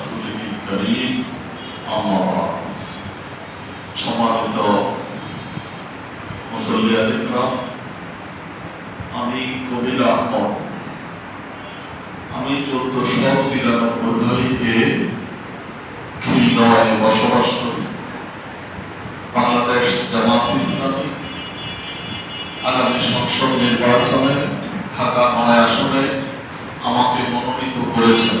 রাসুলিল করিম আমার সম্মানিত মুসল্লিয়াদিকরাম আমি কবির আহমদ। আমি চোদ্দশো তিরানব্বই এ খিলদয় বসবাস করি। বাংলাদেশ জামাত ইসলামী আগামী সংসদ নির্বাচনে ঢাকা নয় আসনে আমাকে মনোনীত করেছেন।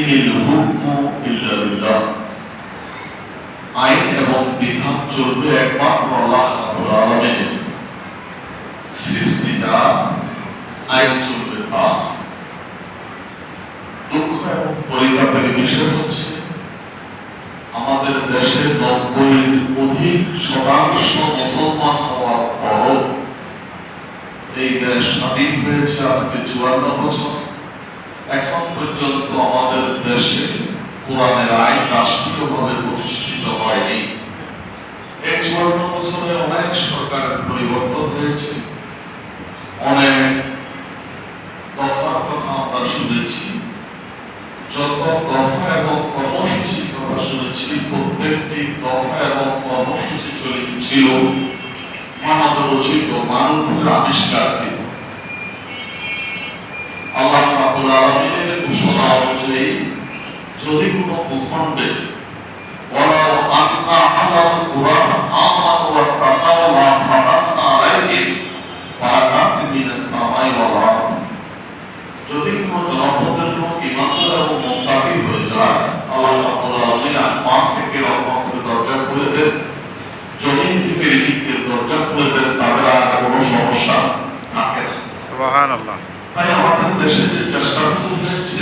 ইনিল হুকমু ইল্লা লিল্লাহ আইন এবং বিধান চলবে একমাত্র আল্লাহ আবুল আলমিনের। সৃষ্টিটা আইন চলবে তা দুঃখ এবং পরিতাপের বিষয় হচ্ছে, আমাদের দেশে নব্বই অধিক শতাংশ মুসলমান হওয়ার পরও এই দেশ স্বাধীন হয়েছে আজকে চুয়ান্ন বছর। এখন পর্যন্ত আমাদের দেশে কোরআনের আইন রাষ্ট্রীয়ভাবে প্রতিষ্ঠিত হয়নি। এই চুয়ান্ন বছরে অনেক সরকারের পরিবর্তন হয়েছে। অনেক দফার কথা আমরা শুনেছি। যত দফা এবং কর্মসূচির কথা শুনেছি, প্রত্যেকটি দফা এবং কর্মসূচি চলিত ছিল মানব রচিত মানবের আবিষ্কারকৃত আল্লাহ অনুযায়ী যদি কোনো ভূখণ্ডে ওয়ালাউ আন্না হাদাল কুরআন আমানু ওয়াত্তাকাউ লা ফাতাহনা আলাইহিম বারাকাতিন মিনাস সামাই ওয়াল আরদ। যদি কোনো জনপদের লোক ইমানদার এবং মুত্তাকি হয়ে যায় আল্লাহ রাব্বুল আলামিন আসমান থেকে রহমতের দরজা খুলে দেন জমিন থেকে রিজিকের দরজা খুলে দেন তাদের আর কোনো সমস্যা থাকে না। সুবহানাল্লাহ। তাই আমাদের দেশে যে চেষ্টাটুকু হয়েছে